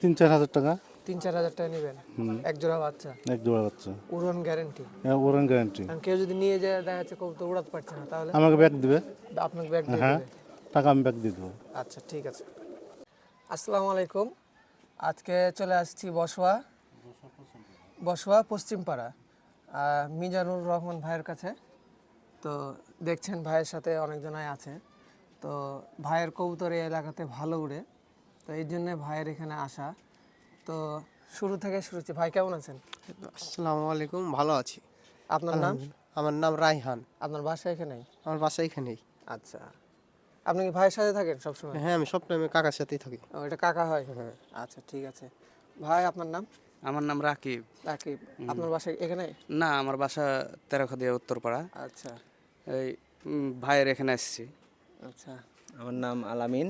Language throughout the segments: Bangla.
তিন চার হাজার টাকা? তিন চার হাজার টাকা নেবেন। এক জোড়া বাচ্চা। এক জোড়া বাচ্চা। উড়ন হ্যাঁ ওরান গ্যারান্টি কারণ কেউ যদি নিয়ে যায় দেখা যাচ্ছে কবুতর উড়াতে পারছে না তাহলে আমাকে ব্যাগ দিবে? আপনাকে ব্যাগ দিয়ে হ্যাঁ দেবে। টাকা আমি ব্যাগ দিয়ে দেবো। আচ্ছা ঠিক আছে। আসসালামু আলাইকুম। আজকে চলে আসছি বসুয়া। বসুয়া পশ্চিমপাড়া। মিজানুর রহমান ভাইয়ের কাছে। তো দেখছেন ভাইয়ের সাথে অনেকজনাই আছে। তো ভাইয়ের কবুতর এই এলাকাতে ভালো উড়ে। তো এই জন্যে ভাইয়ের এখানে আসা। তো শুরু থেকে শুরু হচ্ছে ভাই কেমন আছেন? আসসালামু আলাইকুম ভালো আছি। আপনার নাম? আমার নাম রাইহান। আপনার বাসা এখানেই? আমার বাসা এখানেই। আচ্ছা। আপনি কি ভাইয়ের সাথে থাকেন সবসময়? হ্যাঁ আমি সব টাইমে কাকার সাথেই থাকি। ও এটা কাকা হয়? হ্যাঁ। আচ্ছা ঠিক আছে। ভাই আপনার নাম? আমার নাম রাকিব। রাকিব। আপনার বাসা এখানে না আমার বাসা তেরাখাদিয়া উত্তরপাড়া। আচ্ছা। এই ভাইয়ের এখানে আসছি আচ্ছা। আমার নাম আলামিন।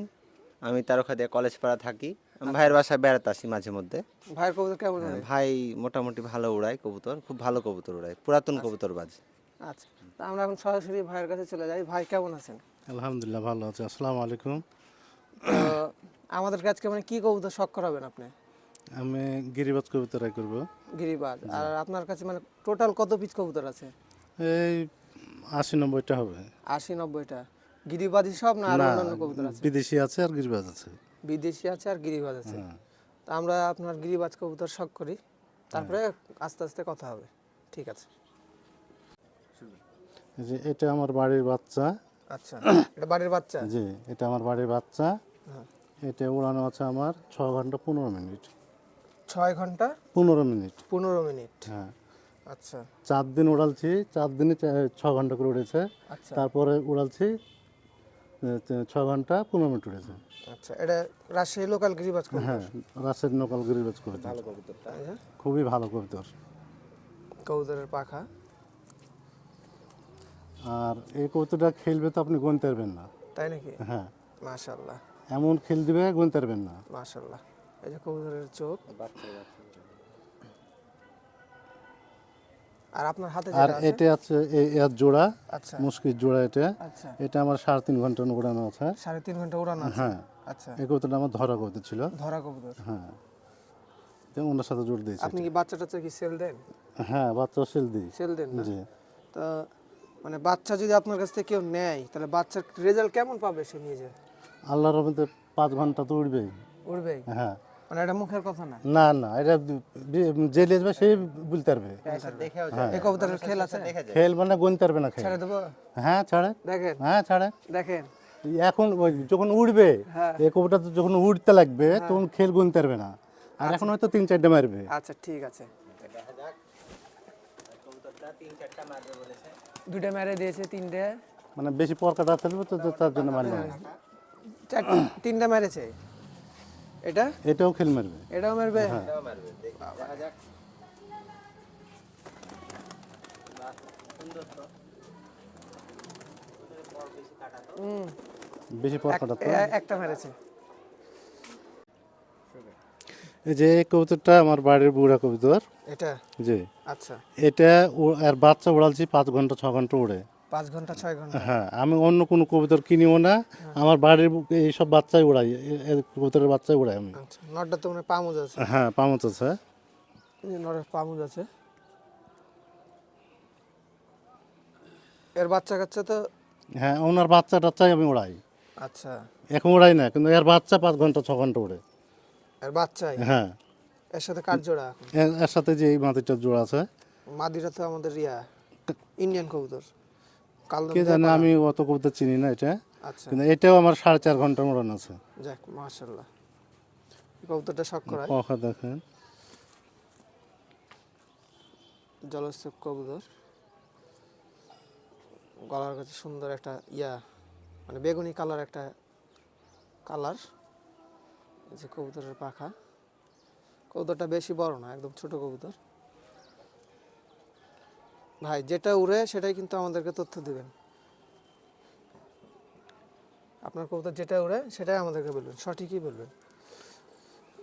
আমি তারকাদিয়া কলেজ পাড়া থাকি। আমি ভাইয়ের বাসায় বেড়াতে আসি মাঝে মধ্যে। ভাইয়ের কবুতর কেমন হ্যাঁ, ভাই মোটামুটি ভালো উড়ায় কবুতর খুব ভালো কবুতর উড়ায় পুরাতন কবুতর বাজ। আচ্ছা তা আমরা এখন সরাসরি ভাইয়ের কাছে চলে যাই। ভাই কেমন আছেন? আলহামদুলিল্লাহ ভালো আছে। আসসালামু আলাইকুম। আমাদের কাছে মানে কি কবুতর শখ করাবেন আপনি? আমি গিরিবাজ কবিতা রায় করব। গিরিবাজ। আর আপনার কাছে মানে টোটাল কত পিস কবুতর আছে? এই আশি নব্বইটা হবে। আশি নব্বইটা। গিরিবাজই সব না আর অন্যান্য কবুতর আছে? বিদেশি আছে আর গিরিবাজ আছে। বিদেশি আছে আর গিরিবাজ আছে। হ্যাঁ। তা আমরা আপনার গিরিবাজ কবুতর শখ করি। তারপরে আস্তে আস্তে কথা হবে। ঠিক আছে। যে এটা আমার বাড়ির বাচ্চা। আচ্ছা এটা বাড়ির বাচ্চা? জি এটা আমার বাড়ির বাচ্চা। হ্যাঁ। এটা উড়ানো আছে আমার ছ ঘণ্টা পনেরো মিনিট। ছয় ঘণ্টা পনেরো মিনিট। পনেরো মিনিট। হ্যাঁ। আচ্ছা। চার দিন উড়ালছি চার দিনে ছ ঘণ্টা করে উড়েছে। আচ্ছা। তারপরে উড়ালছি ছ ঘণ্টা পনেরো মিনিট উড়েছে আচ্ছা এটা রাজশাহী লোকাল গিরিবাজ কবুতর হ্যাঁ রাজশাহী নকল গিরিবাজ কবিতা। তাই না? খুবই ভালো কবিতর। কবুতরের পাখা। আর এই কবিতাটা খেলবে তো আপনি গুনতে পারবেন না। তাই নাকি? হ্যাঁ। মাশাল্লাহ এমন খেল দিবে গুনতে পারবেন না। মাশাল্লাহ এই যে কবুতরের চোখ। আর আপনার হাতে আর এটা আছে এর জোড়া আচ্ছা। মুশকির জোড়া এটা। আচ্ছা। এটা আমার সাড়ে তিন ঘণ্টা উড়ানো আছে। সাড়ে তিন ঘণ্টা উড়ানো আছে? হ্যাঁ। আচ্ছা। এই কবিতাটা আমার ধরা কবিতা ছিল। ধরা কবুতর। হ্যাঁ। তো ওনার সাথে জোর দিয়েছি আপনি কি। বাচ্চা টাচ্চা কি সেল দেন? হ্যাঁ বাচ্চা সেল দিই। সেল দেন জি। তো মানে বাচ্চা যদি আপনার কাছ থেকে কেউ নেয় তাহলে বাচ্চার রেজাল্ট কেমন পাবে সে নিজে আল্লাহর রহমতে পাঁচ ঘণ্টা তো উঠবেই উড়বে হ্যাঁ। মানে এটা মুখের কথা না? না না এটা যে লিখবে সেই বলতে পারবে। দেখেও এই কবুতরের খেল আছে? খেল মানে গুনতে পারবে না খেল। ছেড়ে দেবো? হ্যাঁ ছাড়ে। দেখেন। হ্যাঁ ছাড়ে। দেখেন। এখন ওই যখন উড়বে হ্যাঁ। এই কবুটা তো যখন উড়তে লাগবে তখন খেল গুনতে পারবে না। আর এখন হয়তো তিন চারটে মারবে। আচ্ছা ঠিক আছে। দুইটা মেরে দিয়েছে তিনটে। মানে বেশি পরকাটা ফেলবে তো তো তার জন্য। চার তিনটা মেরেছে? এটা? এটাও খেল মারবে। এটাও মারবে? হুম। বেশি পরকাটা তো? এ- একটা মেরেছে। এই যে কবুতরটা আমার বাড়ির বুড়া কবুতর। এটা? জি। আচ্ছা। এটা আর বাচ্চা উড়ালছি পাঁচ ঘণ্টা ছ ঘণ্টা উড়ে পাঁচ ঘণ্টা ছয় ঘণ্টা। হ্যাঁ আমি অন্য কোনো কবুতর কিনিও না। আমার বাড়ির এইসব বাচ্চাই উড়াই কবুতরের বাচ্চাই উড়াই আমি। আচ্ছা নটটা তো মানে পামুজ আছে। হ্যাঁ পামচ আছে। এই নটের পামুজ আছে। এর বাচ্চা কাচ্চা তো হ্যাঁ ওনার বাচ্চা টাচ্চাই আমি উড়াই। আচ্ছা। এখন উড়াই না কিন্তু এর বাচ্চা পাঁচ ঘণ্টা ছ ঘণ্টা উড়ে। এর বাচ্চাই? হ্যাঁ। এর সাথে কার জোড়া এর সাথে যে এই মাটিটার জোড়া আছে। মাদিরা তো আমাদের ইয়া ইন্ডিয়ান কবুতর। কে জানে আমি অত কবুতর চিনি না এটা। আচ্ছা। কিন্তু এটাও আমার সাড়ে চার ঘণ্টার উড়ান আছে। যাক মাশাল্লাহ কবুতরটা শখ করায়? পখা দেখেন। জলস্তূপ কবুতর। গলার কাছে সুন্দর একটা ইয়া মানে বেগুনি কালার একটা কালার। যে কবুতরের পাখা। কবুতরটা বেশি বড় না একদম ছোট কবুতর। ভাই যেটা উড়ে সেটাই কিন্তু আমাদেরকে তথ্য দিবেন। আপনার কবুতর যেটা উড়ে সেটাই আমাদেরকে বলবেন সঠিকই বলবেন।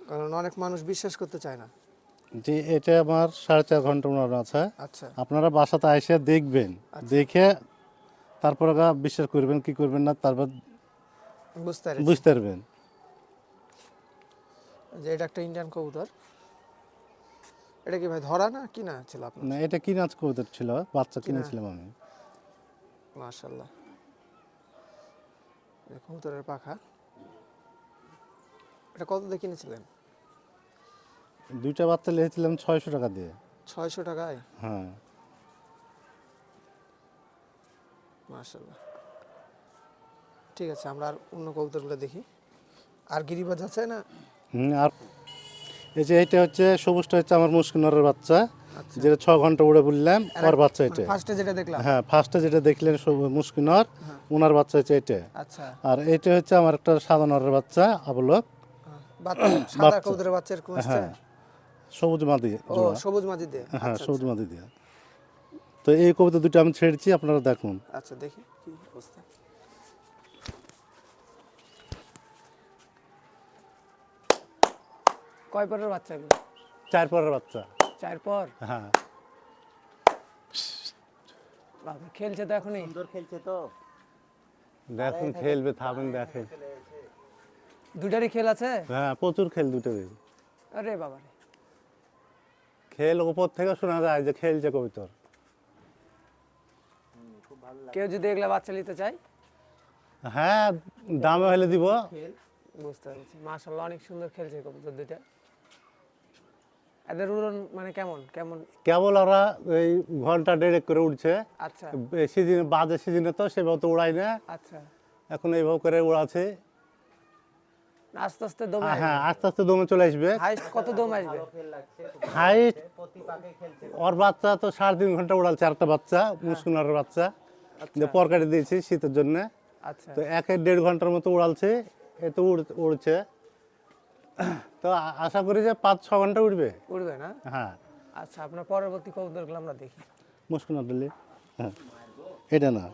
কারণ অনেক মানুষ বিশ্বাস করতে চায় না। যে এটা আমার সাড়ে চার ঘণ্টা উড়ানো আছে। আচ্ছা। আপনারা বাসাতে এসে দেখবেন দেখে তারপরে বিশ্বাস করবেন কি করবেন না তারপর বুঝতে পারি বুঝতে পারবেন। যে এটা একটা ইন্ডিয়ান কবুতর। এটা কি ভাই ধরা না কি না ছিল আপনার? না এটা কি নাচ কবুতর ছিল বাচ্চা কিনেছিলাম আমি। মাশাল্লাহ এই কবুতরের পাখা। এটা কত দিয়ে কিনেছিলেন? দুইটা বাচ্চা নিয়েছিলাম ছয়শো টাকা দিয়ে। ছয়শো টাকায়? হ্যাঁ। মাশাল্লাহ ঠিক আছে আমরা আর অন্য কবুতরগুলো দেখি। আর গিরিবাজ আছে না? হুম, আর এই যে এটা হচ্ছে সবুজটা হচ্ছে আমার মুস্কিনরের বাচ্চা। আচ্ছা। যেটা ছ ঘণ্টা উড়ে বললাম ওর বাচ্চা এটা ফার্স্টে যেটা দেখলাম? হ্যাঁ ফার্স্টে যেটা দেখলেন মুস্কিনর ওনার বাচ্চা হচ্ছে এটা আচ্ছা। আর এটা হচ্ছে আমার একটা নরের বাচ্চা আবলক। বাচ্চা সাদা কবুতরের বাচ্চা এরকম হ্যাঁ। সবুজ মাদি ও সবুজ মাঝি দিয়ে? হ্যাঁ আচ্ছা সবুজ মাদি দিয়ে। তো এই কবিতা দুটো আমি ছেড়েছি আপনারা দেখুন। আচ্ছা দেখি কি অবস্থা। কয় পরের বাচ্চা এগুলো? চার পরের বাচ্চা। চার পর? হ্যাঁ। বাবা, খেলছে তো এখনই। খেলছে তো। দেখুন খেলবে থামেন দেখেন। দুটারই খেল আছে? হ্যাঁ প্রচুর খেল দুটোরই আরে বাবা রে। খেল উপর থেকে শোনা যায় যে খেলছে কবিতর। কেউ যদি এগুলা বাচ্চা নিতে চায়? হ্যাঁ দামে হলে দিব। বুঝতে পেরেছি। মাশাল্লাহ অনেক সুন্দর খেলছে কবুতর দুইটা। এদের উড়ন মানে কেমন? কেমন? কেবল ওরা এই ঘণ্টা দেড়েক করে উঠছে আচ্ছা। সিজনে বাজে সিজনে তো সেভাবে তো উড়াই না। আচ্ছা। এখন এইভাবে করে উড়াচ্ছে। আস্তে আস্তে দমে হ্যাঁ আস্তে আস্তে দমে চলে আসবে। হাইস্ট কত দম আসবে? হাইট ওর বাচ্চা তো সাড়ে তিন ঘণ্টা উড়াল চারটা বাচ্চা মুসকুনারের বাচ্চা। যে পরকাটি দিয়েছি শীতের জন্য। আচ্ছা। তো এক দেড় ঘণ্টার মতো উড়ালছে এ তো উড়- উড়ছে। তো আশা করি যে পাঁচ ছ ঘণ্টা উঠবে। উঠবে না? হ্যাঁ। আচ্ছা আপনার পরবর্তী কবুতরগুলো আমরা দেখি। মুসকুনার দিলে? হ্যাঁ। এটা না।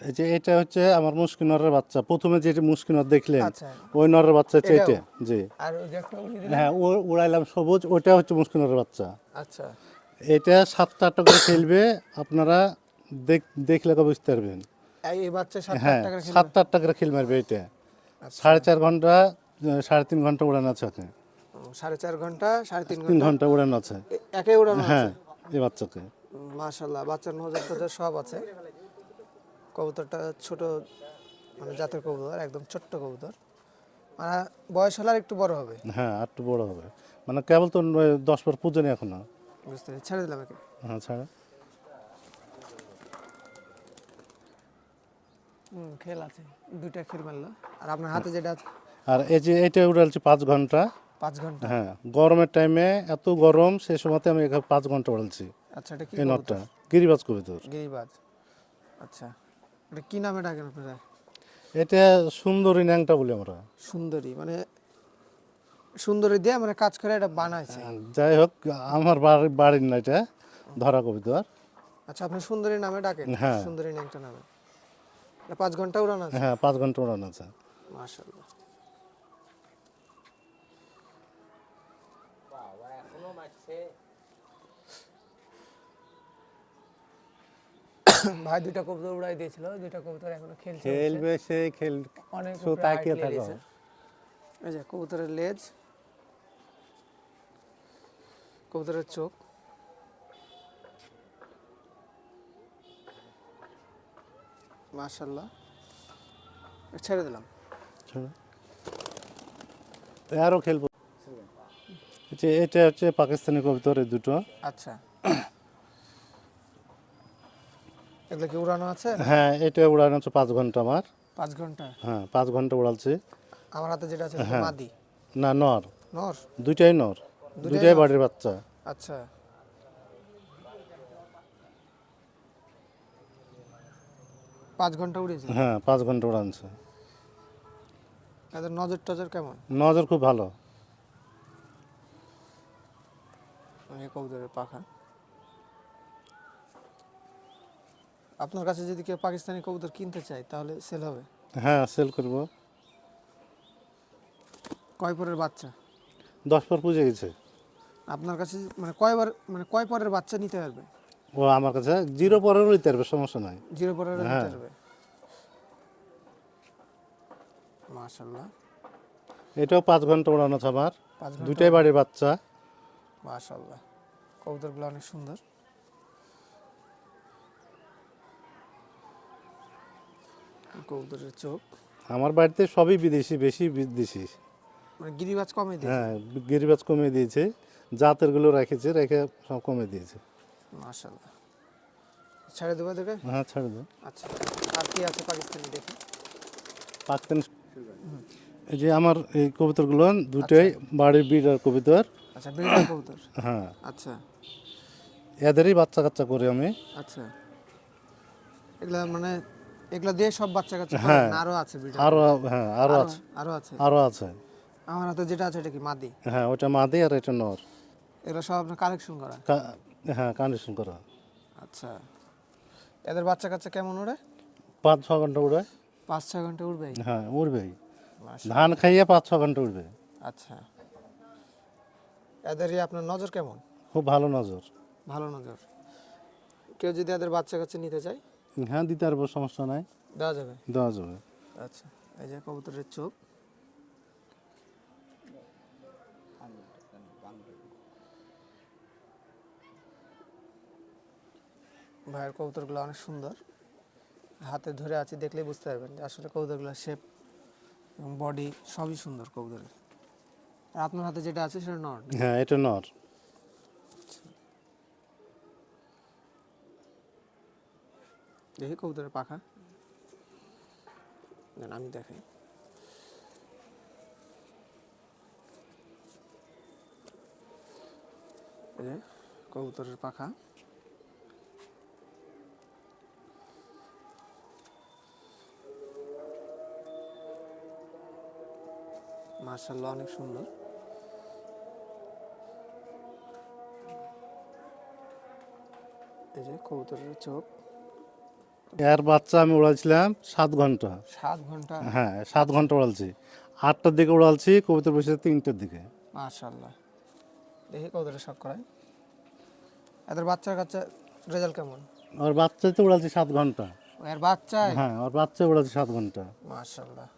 এই যে এটা হচ্ছে আমার মুসকিনরের বাচ্চা। প্রথমে যেটা মুসকিনর দেখলেন আচ্ছা। ওই নরের বাচ্চা হচ্ছে এটা জি। আর যে? হ্যাঁ ও- উড়াইলাম সবুজ ওইটা হচ্ছে মুসকিনরের বাচ্চা। আচ্ছা। এটা সাতটা আটটা করে খেলবে আপনারা দেখ- দেখলে কবে বুঝতে পারবেন। এই বাচ্চা হ্যাঁ সাতটা আটটা করে খেল মারবে এটা। সাড়ে চার ঘণ্টা সাড়ে তিন ঘণ্টা উড়ানো আছে ওকে সাড়ে চার ঘণ্টা সাড়ে তিন তিন ঘণ্টা? উড়ানো আছে। একে উড়ানো হ্যাঁ এই বাচ্চাকে মাশাল্লাহ বাচ্চার নজর টজর সব আছে। কবুতরটা ছোট মানে জাতের কবুতর একদম ছোট্ট কবুতর। মানে বয়স হলে আর একটু বড় হবে। হ্যাঁ আর একটু বড় হবে। মানে কেবল তো দশ বার পুজো নেই এখনও। বুঝতে পেরেছি ছেড়ে দিলাম একে। হ্যাঁ ছাড়া। হুম খেল আছে। দুইটা খেল মারলো। আর আপনার হাতে যেটা আছে? আর এই যে এটা উড়ালছি পাঁচ ঘণ্টা। পাঁচ ঘণ্টা। হ্যাঁ গরমের টাইমে এত গরম সেই সময়তে আমি এখানে পাঁচ ঘণ্টা উড়ালছি। আচ্ছা এটা কি এই নটটা গিরিবাজ কবিতর। গিরিবাজ। আচ্ছা এটা কি নামে ডাকেন আপনারা? এটা সুন্দরী ন্যাংটা বলি আমরা। সুন্দরী মানে সুন্দরী দিয়ে মানে কাজ করে এটা বানাইছে। যাই হোক আমার বাড়ি বাড়ির না এটা ধরা কবিতর। আচ্ছা আপনি সুন্দরী নামে ডাকেন? হ্যাঁ। সুন্দরী ন্যাংটা নামে। পাঁচ ঘণ্টা উড়ানো আছে? হ্যাঁ পাঁচ ঘণ্টা উড়ানো আছে। মাশাআল্লাহ। ভাই দুইটা কবুতর উড়াই দিয়েছিল দুইটা কবুতর এখনও খেলছে খেলবে সে খেল অনেক তাকিয়ে থাকো। এই যে কবুতরের লেজ কবুতরের চোখ। মাশাল্লাহ ছেড়ে দিলাম। আরও খেলব। এটা হচ্ছে পাকিস্তানি কবিতর এই দুটো। আচ্ছা। এগুলো কি উড়ানো আছে? হ্যাঁ এটা উড়ানো হচ্ছে পাঁচ ঘণ্টা আমার। পাঁচ ঘণ্টা? হ্যাঁ পাঁচ ঘণ্টা উড়ালছি আমার হাতে যেটা আছে হ্যাঁ। মাদি? না নর। নর? দুইটাই নর। দুইটাই বাড়ির বাচ্চা। আচ্ছা। পাঁচ ঘণ্টা উড়েছে? হ্যাঁ পাঁচ ঘণ্টা উড়ানছে এদের নজর টজর কেমন? নজর খুব ভালো। কবুতরের পাখা। আপনার কাছে যদি কেউ পাকিস্তানি কবুতর কিনতে চায় তাহলে সেল হবে? হ্যাঁ সেল করব। কয় পরের বাচ্চা? দশ পর পুজো গেছে। আপনার কাছে মানে কয়বার মানে কয় পরের বাচ্চা নিতে পারবে? ও আমার কাছে জিরো পরেও নিতে পারবে সমস্যা নাই। জিরো পরের নিতে হ্যাঁ। পারবে? মাশাল্লাহ এটাও পাঁচ ঘণ্টা ওড়ানো আমার দুইটাই বাড়ির বাচ্চা। মাশাল্লাহ কবুতরগুলো অনেক সুন্দর। কবুতরের চোখ। আমার বাড়িতে সবই বিদেশি বেশি বিদেশি। মানে গিরিবাজ কমে দিয়ে হ্যাঁ গিরিবাজ কমিয়ে দিয়েছে। জাতেরগুলো রেখেছে রেখে সব কমে দিয়েছে। মাশাল্লাহ ছেড়ে দেবো দেখে হ্যাঁ ছাড়ে দাও আচ্ছা আর কি আছে পাকিস্তানি দেখি? পাকতেন এই যে আমার এই কবুতরগুলো দুটোই বাড়ির বিড়ার কবুতর। আচ্ছা বিড়াল কবুতর? হ্যাঁ। আচ্ছা। এদেরই বাচ্চা কাচ্চা করি আমি। আচ্ছা। এগুলা মানে এগুলা দিয়ে সব বাচ্চা কাচ্চা হ্যাঁ। আরও আছে আরও হ্যাঁ আরো- আছে। আরও আছে। আরও আছে। আমার হাতে যেটা আছে এটা কি মাদি? হ্যাঁ ওটা মাদি আর এটা নর। এগুলো সব আপনার কালেকশন করা? হ্যাঁ কন্ডিশন করা। আচ্ছা। এদের বাচ্চা কাচ্চা কেমন ওড়ে? পাঁচ ছ ঘণ্টা উড়বে পাঁচ ছয় ঘণ্টা উড়বে হ্যাঁ উড়বেই। ধান খাইয়ে পাঁচ ছ ঘণ্টা উড়বে। আচ্ছা। এদেরই আপনার নজর কেমন? খুব ভালো নজর। ভালো নজর। কেউ যদি এদের বাচ্চা কাচ্চা নিতে চায়? হ্যাঁ দিতে পারব সমস্যা নাই। দেওয়া যাবে? দেওয়া যাবে। আচ্ছা এই যে কবুতরের চোখ। ভাইয়ের কবুতরগুলো অনেক সুন্দর। হাতে ধরে আছি দেখলেই বুঝতে পারবেন যে আসলে কবুতরগুলোর শেপ এবং বডি সবই সুন্দর কবুতরের। আর আপনার হাতে যেটা আছে সেটা নর? হ্যাঁ এটা নর। দেখি কবুতরের পাখা। আমি দেখাই। কবুতরের পাখা। মার্শাল্লাহ অনেক সুন্দর। এই যে কবুতরের চোখ। এর বাচ্চা আমি উড়াইছিলাম সাত ঘণ্টা। সাত ঘণ্টা? হ্যাঁ সাত ঘণ্টা উড়ালছি। আটটার দিকে উড়ালছি কবিতা বসে তিনটার দিকে। মাশাল্লাহ দেখি কতটা শখ করায়। এদের বাচ্চার কাচ্চা রেজাল্ট কেমন? আর বাচ্চাতে উড়ালছি সাত ঘণ্টা। এর বাচ্চায় হ্যাঁ আর বাচ্চা উড়ালছি সাত ঘণ্টা। মাশাল্লাহ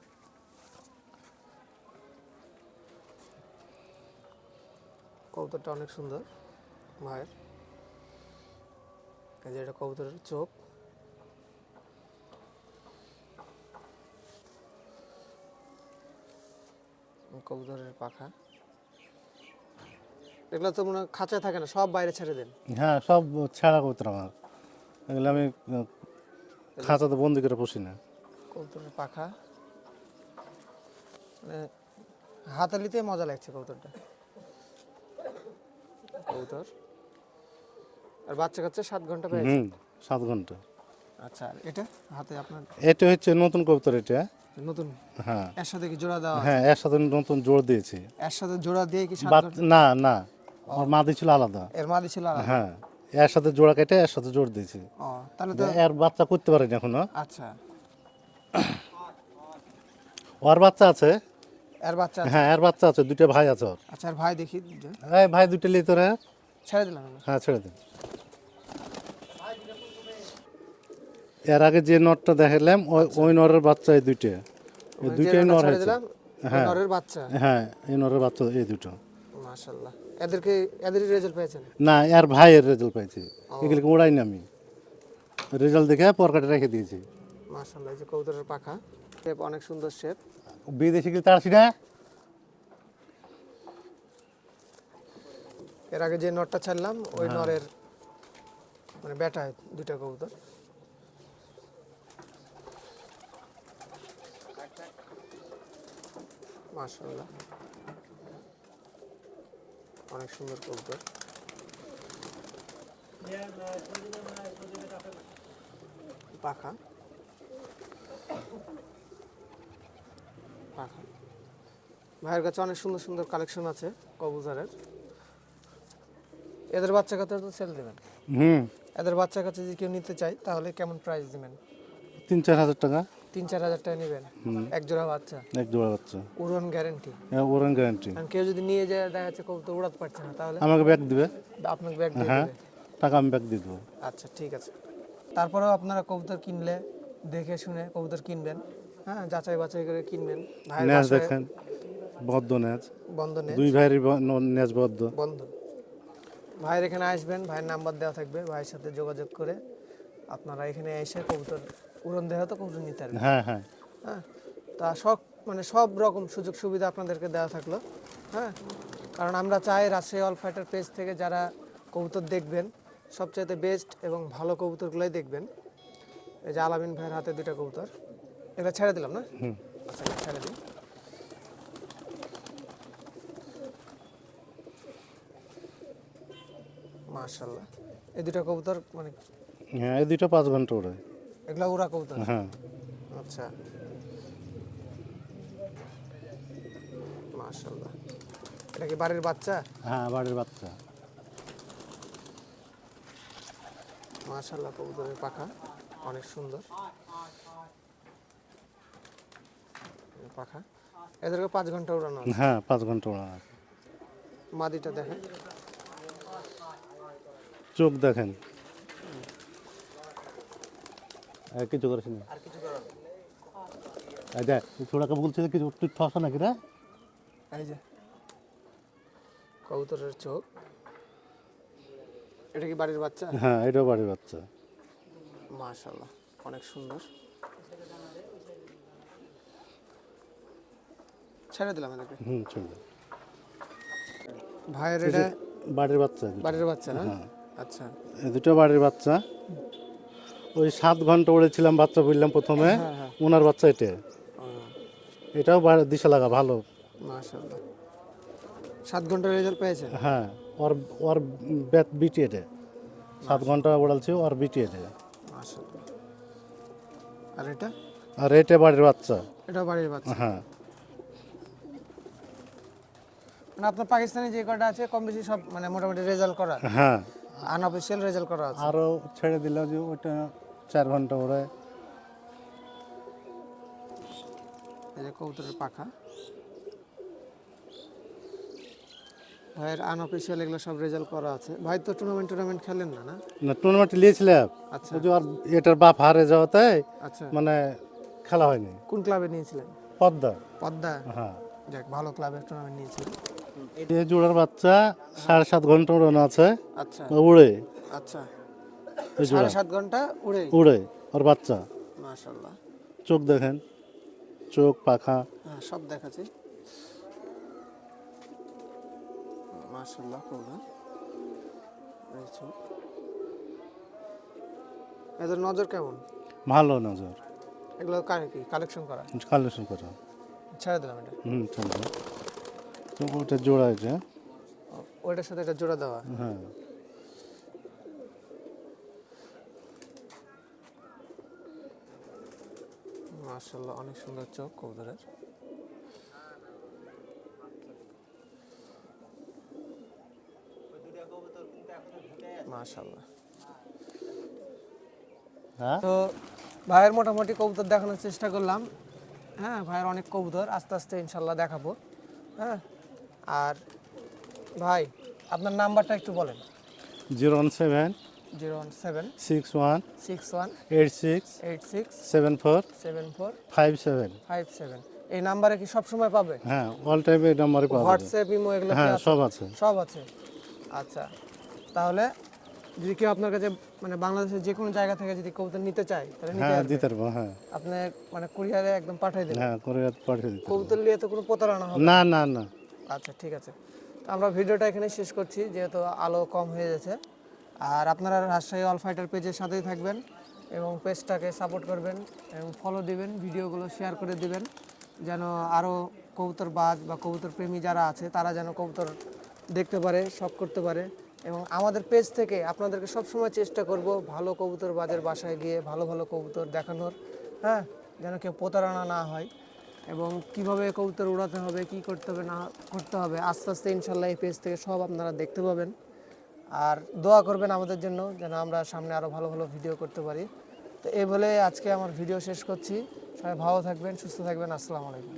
কবুতরটা অনেক সুন্দর ভাইয়ের এই যে এটা কবুতরের চোখ। কবুতরের পাখা। এগুলো তো মনে খাঁচায় থাকে না সব বাইরে ছেড়ে দেন। হ্যাঁ সব ছাড়া কবুতর আমার। এগুলো আমি খাঁচাতে বন্দি করে পুষি না। কবুতরের পাখা। মানে হাতালিতে মজা লাগছে কবুতরটা। কবুতর। আর বাচ্চা কাচ্চা সাত ঘণ্টা পেয়েছে? সাত ঘণ্টা। আচ্ছা এটা হাতে আপনার? এটা হচ্ছে নতুন কবুতর এটা। নতুন হ্যাঁ। এর সাথে কি জোড়া দেওয়া হ্যাঁ এর সাথে নতুন জোর দিয়েছি। এর সাথে জোড়া দিয়ে কি না না আমার মাদি ছিল আলাদা। এর মাদি ছিল আলাদা? হ্যাঁ এর সাথে জোড়া কেটে এর সাথে জোর দিয়েছি। ও তাহলে তো এর বাচ্চা করতে পারেনি এখনও। আচ্ছা। ওর বাচ্চা আছে। এর বাচ্চা হ্যাঁ এর বাচ্চা আছে দুটো ভাই আছে ওর। আচ্ছা আর ভাই দেখি এই ভাই দুটো লিয়ে তোরা। ছেড়ে দিলাম। হ্যাঁ ছেড়ে দিন এর আগে যে নটটা দেখালাম ওই ওই নরের বাচ্চা এই দুইটা। এই ওই দুইটাই নর হয়েছে। ওই নরের বাচ্চা। হ্যাঁ এই নরের বাচ্চা এই দুটো। মাশাল্লাহ এদেরকে এদেরই রেজাল্ট পেয়েছেন? না এর ভাইয়ের রেজাল্ট পাইছি এগুলিকে উড়াইনি আমি। রেজাল্ট দেখে পরকাটে রেখে দিয়েছি। মাশাল্লাহ এই যে কবুতরের পাখা। শেপ অনেক সুন্দর শেপ। বিদেশি গেলে তাড়ছি না এর আগে যে নটটা ছাড়লাম ওই নরের মানে বেটা দুইটা কবুতর। মাশাল্লাহ অনেক সুন্দর কবুতর। পাখা। পাখা। ভাইয়ের কাছে অনেক সুন্দর সুন্দর কালেকশন আছে কবুতরের। এদের বাচ্চা কাছে তো সেল দেবেন। হুম। এদের বাচ্চা কাছে যদি কেউ নিতে চায় তাহলে কেমন প্রাইস দিবেন? তিন চার হাজার টাকা। তিন চার হাজার টাকা নেবেন। এক জোড়া বাচ্চা। এক জোড়া বাচ্চা উড়ন গ্যারেন্টি ওরান গ্যারান্টি কারণ কেউ যদি নিয়ে যায় দেখা যাচ্ছে কবুতর উড়াতে পারছে না তাহলে আমাকে ব্যাগ দিবে। আপনাকে ব্যাগ দিয়ে হ্যাঁ টাকা আমি ব্যাগ দিয়ে দেবো। আচ্ছা ঠিক আছে। তারপরেও আপনারা কবুতর কিনলে দেখে শুনে কবুতর কিনবেন। হ্যাঁ যাচাই বাছাই করে কিনবেন। ভাইয়ের ন্যাস দেখেন বদ্ধ নেজ। বন্ধনে দুই ভাইয়েরই ব- ন- নেজ বদ্ধ। বন্ধন ভাইয়ের এখানে আসবেন ভাইয়ের নাম্বার দেওয়া থাকবে। ভাইয়ের সাথে যোগাযোগ করে আপনারা এখানে এসে কবুতর উড়ন দেহ তো কবুতর নিতে পারবেন হ্যাঁ হ্যাঁ। হ্যাঁ? তা সব মানে সব রকম সুযোগ সুবিধা আপনাদেরকে দেওয়া থাকল। হ্যাঁ? কারণ আমরা চাই রাজশাহী অল ফাইটার পেজ থেকে যারা কবুতর দেখবেন সবচাইতে বেস্ট এবং ভালো কবুতরগুলোই দেখবেন। এই যে আলামিন ভাইয়ের হাতে দুইটা কবুতর। এটা ছেড়ে দিলাম না? আচ্ছা ছেড়ে দিন মাশাল্লাহ এই দুটা কবুতর মানে হ্যাঁ এই দুইটা পাঁচ ঘণ্টা ওড়ে এগুলা উড়া কবুতর। হ্যাঁ। আচ্ছা। মাশাল্লাহ এটা কি বাড়ির বাচ্চা? হ্যাঁ বাড়ির বাচ্চা। মাশাল্লাহ কবুতরের পাখা। অনেক সুন্দর। পাখা। এদেরকে পাঁচ ঘণ্টা উড়ানো হ্যাঁ পাঁচ ঘণ্টা আছে। মাদিটা দেখেন। চোখ দেখেন আর কিছু করিস না এই দেখ ছোড়াকে বলছে যে কিছু একটু ঠসা নাকি রে? এই যে কবুতরের চোখ। এটা কি বাড়ির বাচ্চা? হ্যাঁ এটাও বাড়ির বাচ্চা। মাশাল্লাহ অনেক সুন্দর। ছেড়ে দিলাম এদেরকে হুম চলবে ভাইয়ের এটা বাড়ির বাচ্চা বাড়ির বাচ্চা না? আচ্ছা। এই দুটো বাড়ির বাচ্চা। ওই সাত ঘণ্টা উড়েছিলাম বাচ্চা বললাম প্রথমে। ওনার বাচ্চা এটা। এটাও দিশা লাগা ভালো। সাত ঘণ্টার রেজাল্ট পেয়েছেন হ্যাঁ ওর ওর বেত বিটি এটা সাত ঘণ্টা ওড়ালছি ওর বিটি এটা আর এটা? আর এটা বাড়ির বাচ্চা। এটা বাড়ির বাচ্চা। হ্যাঁ। মানে আপনার পাকিস্তানি যে কটা আছে কম বেশি সব মানে মোটামুটি রেজাল্ট করা হ্যাঁ। আনঅফিসিয়াল রেজাল্ট করা আছে। আরও ছেড়ে দিলাম যে ওটা চার ঘণ্টা ওড়ে এই যে কবুতরের পাখা। ভাইয়ের আনঅফিসিয়াল এগুলো সব রেজাল্ট করা আছে। ভাই তো টুর্নামেন্ট টুর্নামেন্ট খেলেন না না? না টুর্নামেন্ট নিয়েছিলাম। আচ্ছা। যে ওর এটার বাপ হারে যাওয়াতে আচ্ছা। মানে খেলা হয়নি। কোন ক্লাবে নিয়েছিলেন? পদ্মা। পদ্মা? হ্যাঁ। যাক ভালো ক্লাবের টুর্নামেন্ট নিয়েছিলেন এই জোড়ার বাচ্চা সাড়ে সাত ঘণ্টা উড়ানো আছে। আচ্ছা। উড়ে। আচ্ছা। সাড়ে সাত ঘণ্টা উড়ে উড়ে ওর বাচ্চা। মাশাল্লাহ চোখ দেখেন চোখ পাখা। হ্যাঁ সব দেখাচ্ছি। মাশাল্লাহ এদের নজর কেমন? ভালো নজর। এগুলো কার কি? কালেকশন করা? কালেকশন করা। ছেড়ে দিলাম এটা। হুম চলবে তো ওটা জোড়া এটা। ও- ওইটার সাথে এটা জোড়া দেওয়া। হ্যাঁ। মাশাল্লাহ অনেক সুন্দর চোখ কবুতরের। মাশাল্লাহ হ্যাঁ? তো ভাইয়ের মোটামুটি কবুতর দেখানোর চেষ্টা করলাম। হ্যাঁ ভাইয়ের অনেক কবুতর আস্তে আস্তে ইনশাল্লাহ দেখাবো। হ্যাঁ আর ভাই আপনার নাম্বারটা একটু বলেন। Zero one seven zero one seven. Six one. Six one. Eight six. Eight six. Seven four. Seven four. Five seven. Five seven. এই নাম্বারে কি সবসময় পাবে? হ্যাঁ অল টাইম এই নাম্বারে যাবে। হোয়াটসঅ্যাপ ইমো এগুলো হ্যাঁ সব আছে। সব আছে। আচ্ছা তাহলে যদি কেউ আপনার কাছে মানে বাংলাদেশের যে কোনো জায়গা থেকে যদি কবুতর নিতে চায় তাহলে নিতে হ্যাঁ দিতে পারব হ্যাঁ। আপনি মানে কুরিয়ারে একদম পাঠিয়ে দেবেন। হ্যাঁ করে পাঠিয়ে দিতে কবুতর নিয়ে তো কোনো প্রতারণা হবে না। না না আচ্ছা ঠিক আছে। আমরা ভিডিওটা এখানে শেষ করছি যেহেতু আলো কম হয়ে গেছে। আর আপনারা রাজশাহী অল ফাইটার পেজের সাথেই থাকবেন এবং পেজটাকে সাপোর্ট করবেন এবং ফলো দিবেন, ভিডিওগুলো শেয়ার করে দিবেন, যেন আরও কবুতর বাজ বা কবুতর প্রেমী যারা আছে, তারা যেন কবুতর দেখতে পারে, শখ করতে পারে এবং আমাদের পেজ থেকে আপনাদেরকে সবসময় চেষ্টা করব ভালো কবুতর বাজের বাসায় গিয়ে ভালো ভালো কবুতর দেখানোর হ্যাঁ? যেন কেউ প্রতারণা না হয় এবং কীভাবে কবুতর উড়াতে হবে, কি করতে হবে, না করতে হবে, আস্তে আস্তে ইনশাল্লাহ এই পেজ থেকে সব আপনারা দেখতে পাবেন। আর দোয়া করবেন আমাদের জন্য যেন আমরা সামনে আরও ভালো ভালো ভিডিও করতে পারি। তো এই বলে আজকে আমার ভিডিও শেষ করছি। সবাই ভালো থাকবেন, সুস্থ থাকবেন। আসসালামু আলাইকুম।